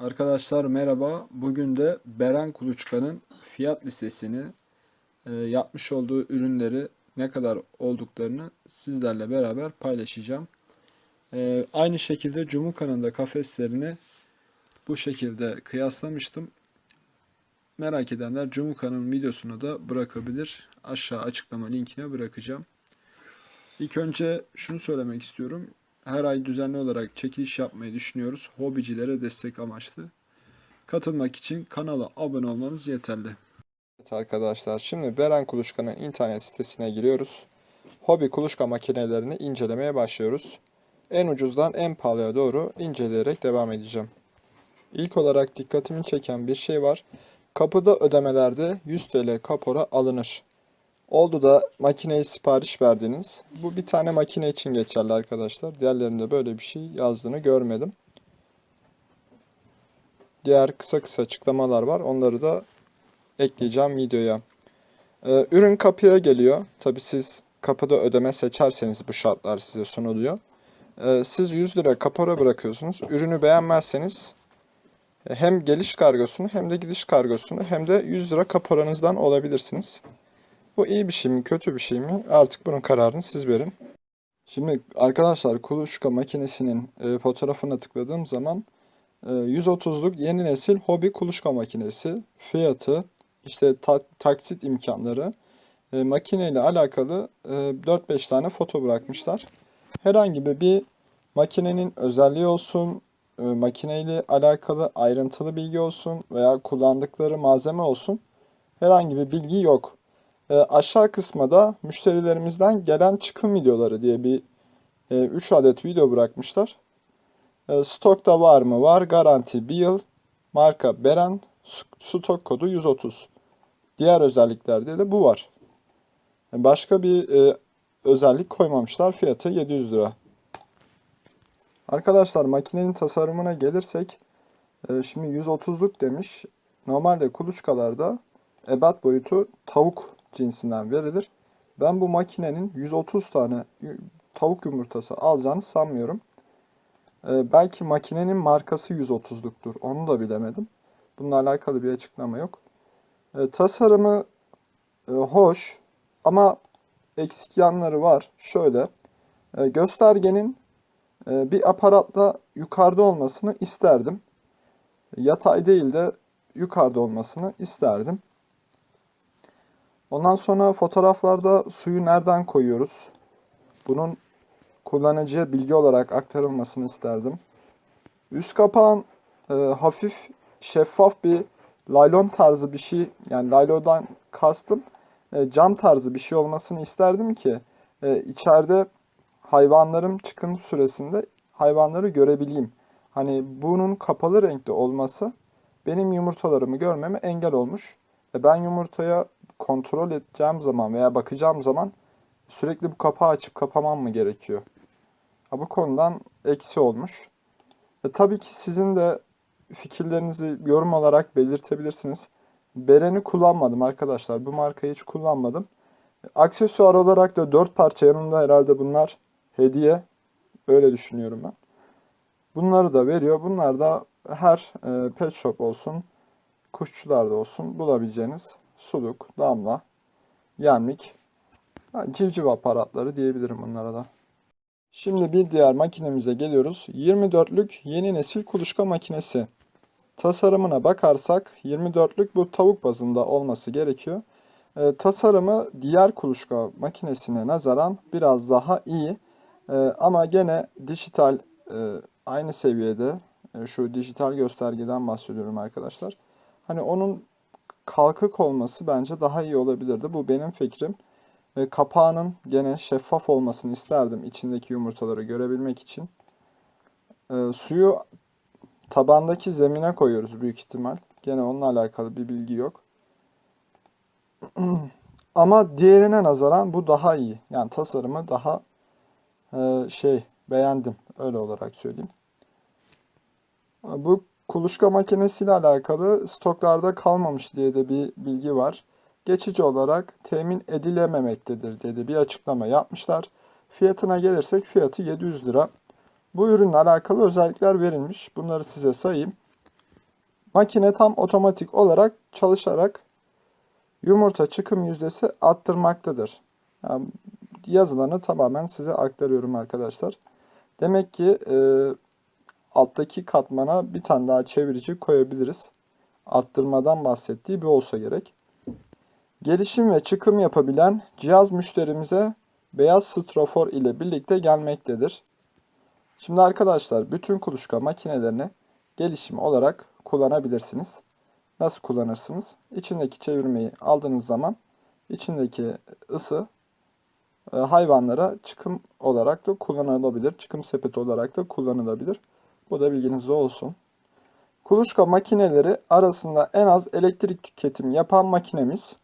Arkadaşlar merhaba. Bugün de Beren Kuluçka'nın fiyat listesini, e, yapmış olduğu ürünleri ne kadar olduklarını sizlerle beraber paylaşacağım. E, aynı şekilde Cumhurkan'ın da kafeslerini bu şekilde kıyaslamıştım. Merak edenler Cumhurkan'ın videosunu da bırakabilir. Aşağı açıklama linkine bırakacağım. İlk önce şunu söylemek istiyorum. Her ay düzenli olarak çekiliş yapmayı düşünüyoruz. Hobicilere destek amaçlı. Katılmak için kanala abone olmanız yeterli. Evet arkadaşlar şimdi Beren Kuluçka'nın internet sitesine giriyoruz. Hobi kuluçka makinelerini incelemeye başlıyoruz. En ucuzdan en pahalıya doğru inceleyerek devam edeceğim. İlk olarak dikkatimi çeken bir şey var. Kapıda ödemelerde 100 TL kapora alınır. Oldu da makineyi sipariş verdiniz. Bu bir tane makine için geçerli arkadaşlar. Diğerlerinde böyle bir şey yazdığını görmedim. Diğer kısa kısa açıklamalar var. Onları da ekleyeceğim videoya. Ee, ürün kapıya geliyor. Tabi siz kapıda ödeme seçerseniz bu şartlar size sunuluyor. Ee, siz 100 lira kapora bırakıyorsunuz. Ürünü beğenmezseniz e, hem geliş kargosunu hem de gidiş kargosunu hem de 100 lira kaporanızdan olabilirsiniz. Bu iyi bir şey mi kötü bir şey mi artık bunun kararını siz verin. Şimdi arkadaşlar kuluçka makinesinin e, fotoğrafına tıkladığım zaman e, 130'luk yeni nesil hobi kuluçka makinesi fiyatı işte ta- taksit imkanları e, makineyle alakalı e, 4-5 tane foto bırakmışlar. Herhangi bir, makinenin özelliği olsun, e, makineyle alakalı ayrıntılı bilgi olsun veya kullandıkları malzeme olsun herhangi bir bilgi yok. E, aşağı kısma da müşterilerimizden gelen çıkım videoları diye bir 3 adet video bırakmışlar. E, stokta var mı? Var. Garanti 1 yıl. Marka Beren. Stok kodu 130. Diğer özelliklerde de bu var. E, Başka bir e, özellik koymamışlar. Fiyatı 700 lira. Arkadaşlar makinenin tasarımına gelirsek e, şimdi 130'luk demiş. Normalde kuluçkalarda ebat boyutu tavuk cinsinden verilir. Ben bu makinenin 130 tane tavuk yumurtası alacağını sanmıyorum. E, belki makinenin markası 130'luktur. Onu da bilemedim. Bununla alakalı bir açıklama yok. E, tasarımı e, hoş ama eksik yanları var. Şöyle, e, göstergenin e, bir aparatla yukarıda olmasını isterdim. Yatay değil de yukarıda olmasını isterdim. Ondan sonra fotoğraflarda suyu nereden koyuyoruz? Bunun kullanıcıya bilgi olarak aktarılmasını isterdim. Üst kapağın e, hafif şeffaf bir laylon tarzı bir şey yani laylondan kastım e, cam tarzı bir şey olmasını isterdim ki e, içeride hayvanlarım çıkın süresinde hayvanları görebileyim. Hani bunun kapalı renkli olması benim yumurtalarımı görmeme engel olmuş. E, ben yumurtaya kontrol edeceğim zaman veya bakacağım zaman sürekli bu kapağı açıp kapamam mı gerekiyor? Ha, bu konudan eksi olmuş. E, tabii ki sizin de fikirlerinizi yorum olarak belirtebilirsiniz. Beren'i kullanmadım arkadaşlar. Bu markayı hiç kullanmadım. Aksesuar olarak da 4 parça yanında herhalde bunlar hediye. Öyle düşünüyorum ben. Bunları da veriyor. Bunlar da her e, pet shop olsun, kuşçularda olsun bulabileceğiniz suluk, damla, yemlik, ha, civciv aparatları diyebilirim bunlara da. Şimdi bir diğer makinemize geliyoruz. 24'lük yeni nesil kuluçka makinesi. Tasarımına bakarsak 24'lük bu tavuk bazında olması gerekiyor. Ee, tasarımı diğer kuluçka makinesine nazaran biraz daha iyi. Ee, ama gene dijital e, aynı seviyede. E, şu dijital göstergeden bahsediyorum arkadaşlar. Hani onun kalkık olması bence daha iyi olabilirdi. Bu benim fikrim. E, kapağının gene şeffaf olmasını isterdim içindeki yumurtaları görebilmek için. E, suyu tabandaki zemine koyuyoruz büyük ihtimal. Gene onunla alakalı bir bilgi yok. Ama diğerine nazaran bu daha iyi. Yani tasarımı daha e, şey beğendim. Öyle olarak söyleyeyim. Bu kuluçka makinesiyle alakalı stoklarda kalmamış diye de bir bilgi var. Geçici olarak temin edilememektedir dedi bir açıklama yapmışlar. Fiyatına gelirsek fiyatı 700 lira. Bu ürünle alakalı özellikler verilmiş. Bunları size sayayım. makine tam otomatik olarak çalışarak yumurta çıkım yüzdesi arttırmaktadır. Yani yazılarını tamamen size aktarıyorum arkadaşlar. Demek ki e, alttaki katmana bir tane daha çevirici koyabiliriz. Arttırmadan bahsettiği bir olsa gerek. Gelişim ve çıkım yapabilen cihaz müşterimize beyaz strafor ile birlikte gelmektedir. Şimdi arkadaşlar bütün kuluçka makinelerini gelişim olarak kullanabilirsiniz. Nasıl kullanırsınız? İçindeki çevirmeyi aldığınız zaman içindeki ısı e, hayvanlara çıkım olarak da kullanılabilir. Çıkım sepeti olarak da kullanılabilir. Bu da bilginizde olsun. Kuluçka makineleri arasında en az elektrik tüketim yapan makinemiz.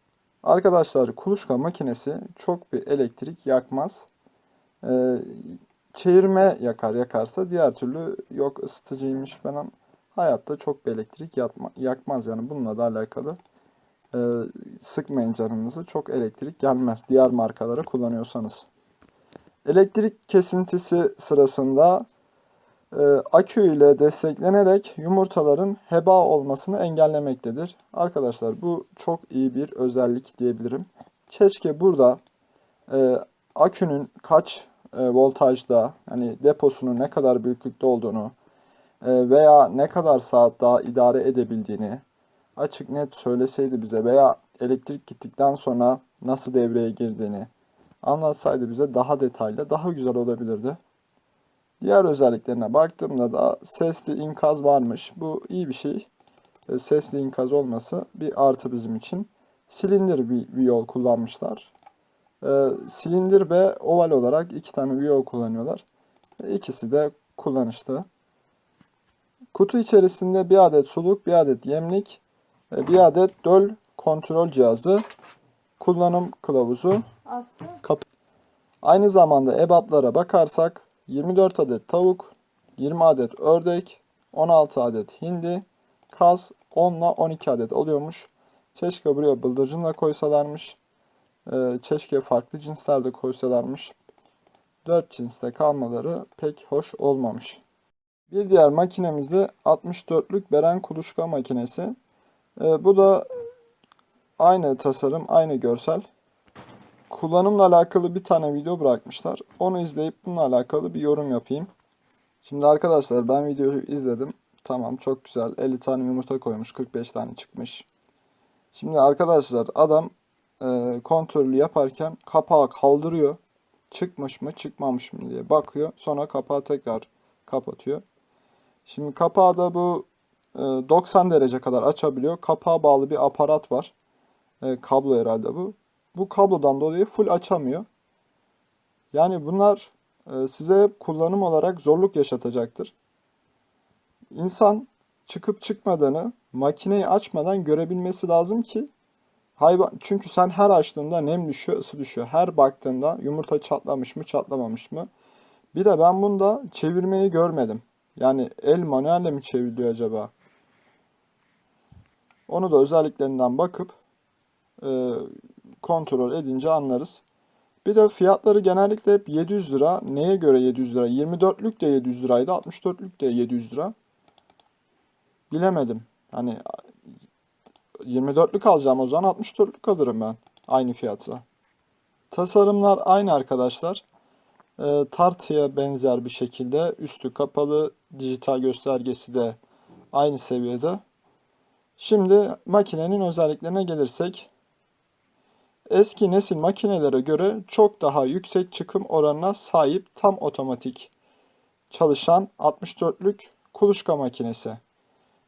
Arkadaşlar kuluçka makinesi çok bir elektrik yakmaz. Ee, çevirme yakar yakarsa diğer türlü yok ısıtıcıymış falan hayatta çok bir elektrik yakma, yakmaz yani bununla da alakalı e, sıkmayın canınızı çok elektrik gelmez diğer markaları kullanıyorsanız. Elektrik kesintisi sırasında akü ile desteklenerek yumurtaların heba olmasını engellemektedir. Arkadaşlar bu çok iyi bir özellik diyebilirim. Keşke burada e, akünün kaç e, voltajda yani deposunun ne kadar büyüklükte olduğunu e, veya ne kadar saat daha idare edebildiğini açık net söyleseydi bize veya elektrik gittikten sonra nasıl devreye girdiğini anlatsaydı bize daha detaylı, daha güzel olabilirdi. Diğer özelliklerine baktığımda da sesli inkaz varmış. Bu iyi bir şey. E, Sesli inkaz olması bir artı bizim için. Silindir bir, bir yol kullanmışlar. E, silindir ve oval olarak iki tane bir yol kullanıyorlar. E, İkisi de kullanışlı. Kutu içerisinde bir adet suluk, bir adet yemlik, bir adet döl kontrol cihazı, kullanım kılavuzu, Aslı. Aynı zamanda ebaplara bakarsak 24 adet tavuk, 20 adet ördek, 16 adet hindi, kaz 10 ile 12 adet oluyormuş. Keşke buraya bıldırcın da koysalarmış. Ee, keşke farklı cinslerde koysalarmış. 4 cinste kalmaları pek hoş olmamış. Bir diğer makinemiz de 64'lük Beren kuluçka makinesi. Ee, bu da aynı tasarım, aynı görsel kullanımla alakalı bir tane video bırakmışlar. Onu izleyip bununla alakalı bir yorum yapayım. Şimdi arkadaşlar ben videoyu izledim. Tamam çok güzel. 50 tane yumurta koymuş. 45 tane çıkmış. Şimdi arkadaşlar adam e, kontrolü yaparken kapağı kaldırıyor. Çıkmış mı çıkmamış mı diye bakıyor. Sonra kapağı tekrar kapatıyor. Şimdi kapağı da bu e, 90 derece kadar açabiliyor. Kapağa bağlı bir aparat var. E, kablo herhalde bu bu kablodan dolayı full açamıyor. Yani bunlar e, size kullanım olarak zorluk yaşatacaktır. İnsan çıkıp çıkmadığını makineyi açmadan görebilmesi lazım ki hayvan çünkü sen her açtığında nem düşüyor, ısı düşüyor. Her baktığında yumurta çatlamış mı, çatlamamış mı? Bir de ben bunda çevirmeyi görmedim. Yani el manuelle mi çevriliyor acaba? Onu da özelliklerinden bakıp e, kontrol edince anlarız. Bir de fiyatları genellikle hep 700 lira. Neye göre 700 lira? 24'lük de 700 liraydı. 64'lük de 700 lira. Bilemedim. Hani 24'lük alacağım o zaman 64'lük alırım ben. Aynı fiyatsa. Tasarımlar aynı arkadaşlar. Ee, tartıya benzer bir şekilde üstü kapalı dijital göstergesi de aynı seviyede. Şimdi makinenin özelliklerine gelirsek eski nesil makinelere göre çok daha yüksek çıkım oranına sahip tam otomatik çalışan 64'lük kuluçka makinesi.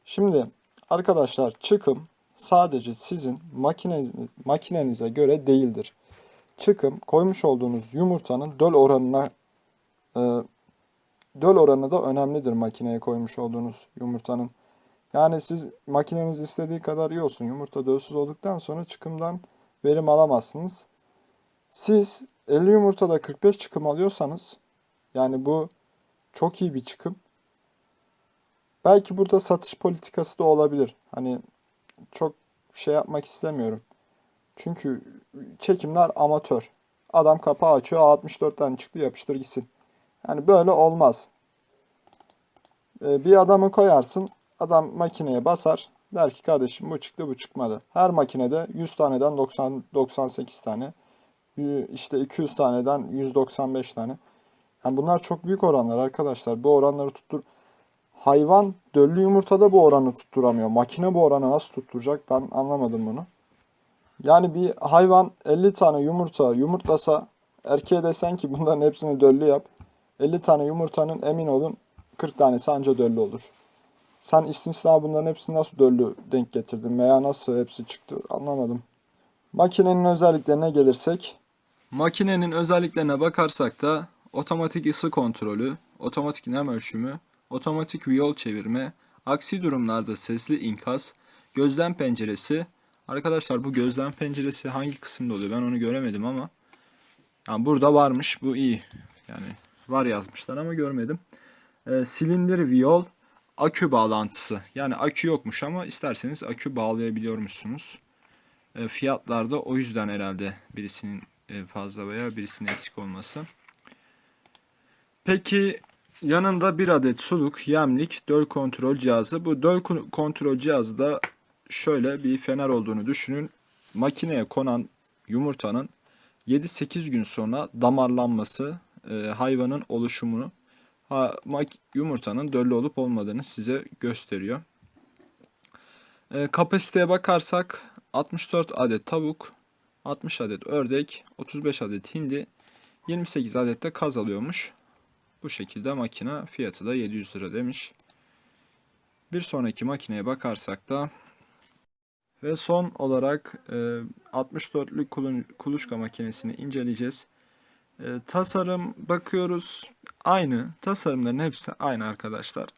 Şimdi arkadaşlar çıkım sadece sizin makineniz, makinenize göre değildir. Çıkım koymuş olduğunuz yumurtanın döl oranına e, döl oranı da önemlidir makineye koymuş olduğunuz yumurtanın. Yani siz makineniz istediği kadar iyi olsun. Yumurta dölsüz olduktan sonra çıkımdan verim alamazsınız. Siz 50 yumurtada 45 çıkım alıyorsanız yani bu çok iyi bir çıkım. Belki burada satış politikası da olabilir. Hani çok şey yapmak istemiyorum. Çünkü çekimler amatör. Adam kapağı açıyor. 64 tane çıktı yapıştır gitsin. Yani böyle olmaz. Ee, Bir adamı koyarsın. Adam makineye basar. Der ki kardeşim bu çıktı bu çıkmadı. Her makinede 100 taneden 90 98 tane. işte 200 taneden 195 tane. Yani bunlar çok büyük oranlar arkadaşlar. Bu oranları tuttur. Hayvan döllü yumurtada bu oranı tutturamıyor. Makine bu oranı nasıl tutturacak ben anlamadım bunu. Yani bir hayvan 50 tane yumurta yumurtlasa erkeğe desen ki bunların hepsini döllü yap. 50 tane yumurtanın emin olun 40 tanesi anca döllü olur. Sen istisna bunların hepsini nasıl döllü denk getirdin veya nasıl hepsi çıktı anlamadım. Makinenin özelliklerine gelirsek Makinenin özelliklerine bakarsak da otomatik ısı kontrolü, otomatik nem ölçümü, otomatik viyol çevirme, aksi durumlarda sesli inkaz, gözlem penceresi. Arkadaşlar bu gözlem penceresi hangi kısımda oluyor ben onu göremedim ama yani burada varmış bu iyi. Yani var yazmışlar ama görmedim. Ee, silindir viyol, akü bağlantısı. Yani akü yokmuş ama isterseniz akü bağlayabiliyormuşsunuz. E, fiyatlar da o yüzden herhalde birisinin e, fazla veya birisinin eksik olması. Peki yanında bir adet suluk, yemlik, döl kontrol cihazı. Bu döl kon- kontrol cihazı da şöyle bir fener olduğunu düşünün. Makineye konan yumurtanın 7-8 gün sonra damarlanması e, hayvanın oluşumunu ha, yumurtanın döllü olup olmadığını size gösteriyor. E, kapasiteye bakarsak 64 adet tavuk, 60 adet ördek, 35 adet hindi, 28 adet de kaz alıyormuş. Bu şekilde makine fiyatı da 700 lira demiş. Bir sonraki makineye bakarsak da ve son olarak e, 64'lük kulun- kuluçka makinesini inceleyeceğiz. E, tasarım bakıyoruz aynı. Tasarımların hepsi aynı arkadaşlar.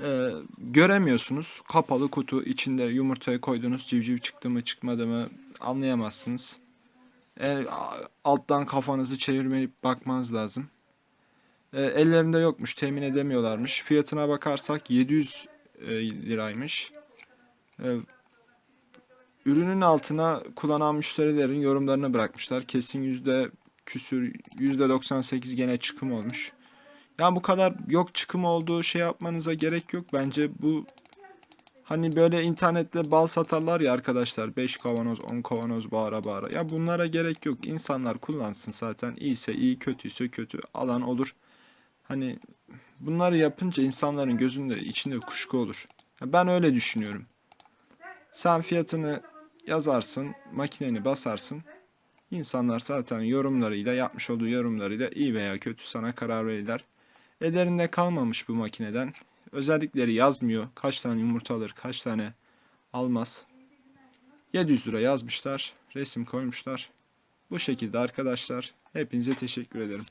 E, göremiyorsunuz. Kapalı kutu içinde yumurtayı koydunuz civciv çıktı mı çıkmadı mı anlayamazsınız. E, a- alttan kafanızı çevirmeyip bakmanız lazım. E, ellerinde yokmuş temin edemiyorlarmış. Fiyatına bakarsak 700 e, liraymış. E, ürünün altına kullanan müşterilerin yorumlarını bırakmışlar. Kesin yüzde küsür yüzde 98 gene çıkım olmuş. Yani bu kadar yok çıkım olduğu şey yapmanıza gerek yok. Bence bu hani böyle internette bal satarlar ya arkadaşlar. 5 kavanoz 10 kavanoz bağıra bağıra. Ya bunlara gerek yok. İnsanlar kullansın zaten. İyiyse iyi kötüyse kötü. Alan olur. Hani bunları yapınca insanların gözünde içinde kuşku olur. Ya Ben öyle düşünüyorum. Sen fiyatını yazarsın, makineni basarsın. İnsanlar zaten yorumlarıyla, yapmış olduğu yorumlarıyla iyi veya kötü sana karar verirler. Ellerinde kalmamış bu makineden. Özellikleri yazmıyor. Kaç tane yumurta alır, kaç tane almaz. 700 lira yazmışlar, resim koymuşlar. Bu şekilde arkadaşlar. Hepinize teşekkür ederim.